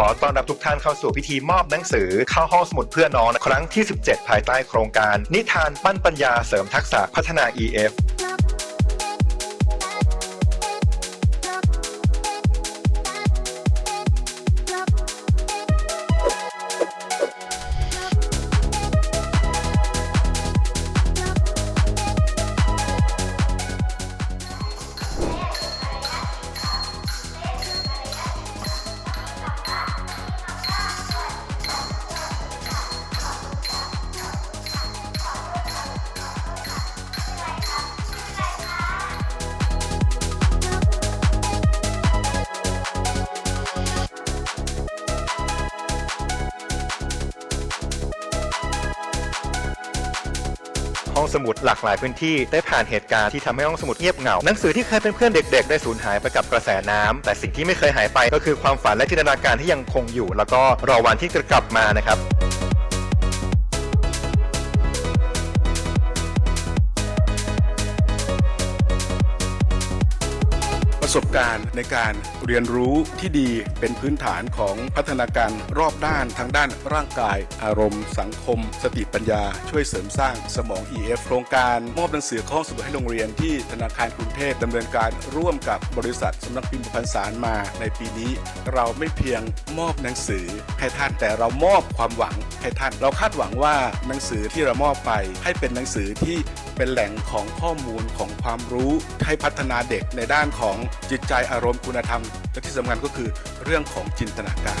ขอต้อนรับทุกท่านเข้าสู่พิธีมอบหนังสือเข้าห้องสมุดเพื่อน้องครั้งที่ 17 ภายใต้โครงการ นิทานปั้นปัญญาเสริมทักษะพัฒนา EF ห้องสมุดหลากหลายพื้นที่ได้ผ่านเหตุการณ์ที่ทำให้ห้องสมุดเงียบเหงาหนังสือที่เคยเป็นเพื่อนเด็ก ๆ ได้สูญหายไปกับกระแสน้ำแต่สิ่งที่ไม่เคยหายไปก็คือความฝันและจินตนาการที่ยังคงอยู่ แล้วก็รอวันที่จะกลับมานะครับ ประสบการณ์ในการเรียนรู้ที่ดีเป็นพื้นฐานของพัฒนาการรอบด้านทั้งด้านร่างกาย อารมณ์ สังคม สติปัญญา ช่วยเสริมสร้างสมอง EF โครงการมอบหนังสือข้อสมุดให้โรงเรียนที่ธนาคารกรุงเทพดำเนินการร่วมกับบริษัทสำนักพิมพ์พันสารมาในปีนี้ เราไม่เพียงมอบหนังสือให้ท่านแต่เรามอบความหวังให้ท่านเราคาดหวังว่าหนังสือที่เรามอบไปให้เป็นหนังสือที่เป็นแหล่งของข้อมูลของความรู้ให้พัฒนาเด็กในด้านของจิตใจอารมณ์คุณธรรม และที่สำคัญก็คือเรื่องของจินตนาการ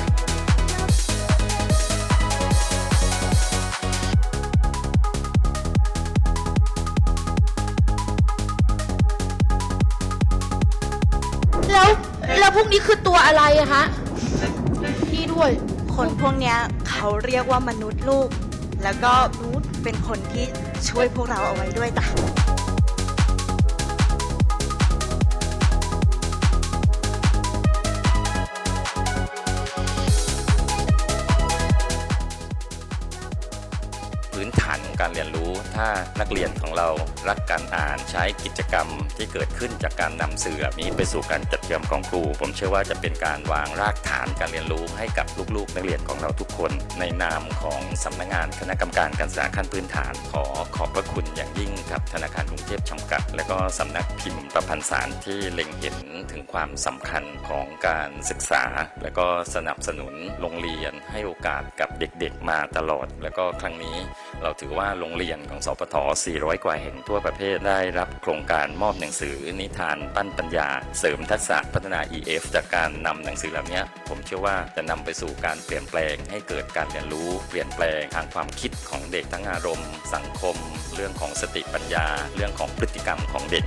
แล้วแล้วพวกนี้คือตัวอะไรอะคะพี่ด้วย คนพวกเนี้ยเขาเรียกว่ามนุษย์ลูก แล้วก็นูตเป็นคนที่ช่วยพวกเราเอาไว้ด้วยจ้ะ นฐานของการเรียนรู้ ถ้านักเรียนของเรารักการอ่านใช้กิจกรรมที่เกิดขึ้นจากการนำสื่อนี้ไปสู่การจัดเตรียมของครู ผมเชื่อว่าจะเป็นการวางรากฐานการเรียนรู้ให้กับลูกๆ นักเรียนของเราทุกคน ในนามของสำนักงานคณะกรรมการการศึกษาขั้นพื้นฐาน ขอขอบพระคุณอย่างยิ่งกับธนาคารกรุงเทพจำกัด และก็สำนักพิมพ์ประพันธ์สารที่เล็งเห็นถึงความสำคัญของการศึกษา และก็สนับสนุนโรงเรียนให้โอกาสกับเด็กๆมาตลอด แล้วก็ครั้งนี้เราถือว่าโรงเรียนของสปท400 กว่าแห่งทั่วประเทศได้รับโครงการมอบหนังสือนิทานปั้นปัญญา เสริมทักษะพัฒนา EF จากการนำหนังสือเหล่านี้ผมเชื่อว่าจะนำไปสู่การเปลี่ยนแปลงให้เกิดการเรียนรู้ เปลี่ยนแปลงทางความคิดของเด็กทั้งอารมณ์ สังคม เรื่องของสติปัญญา เรื่องของพฤติกรรมของเด็ก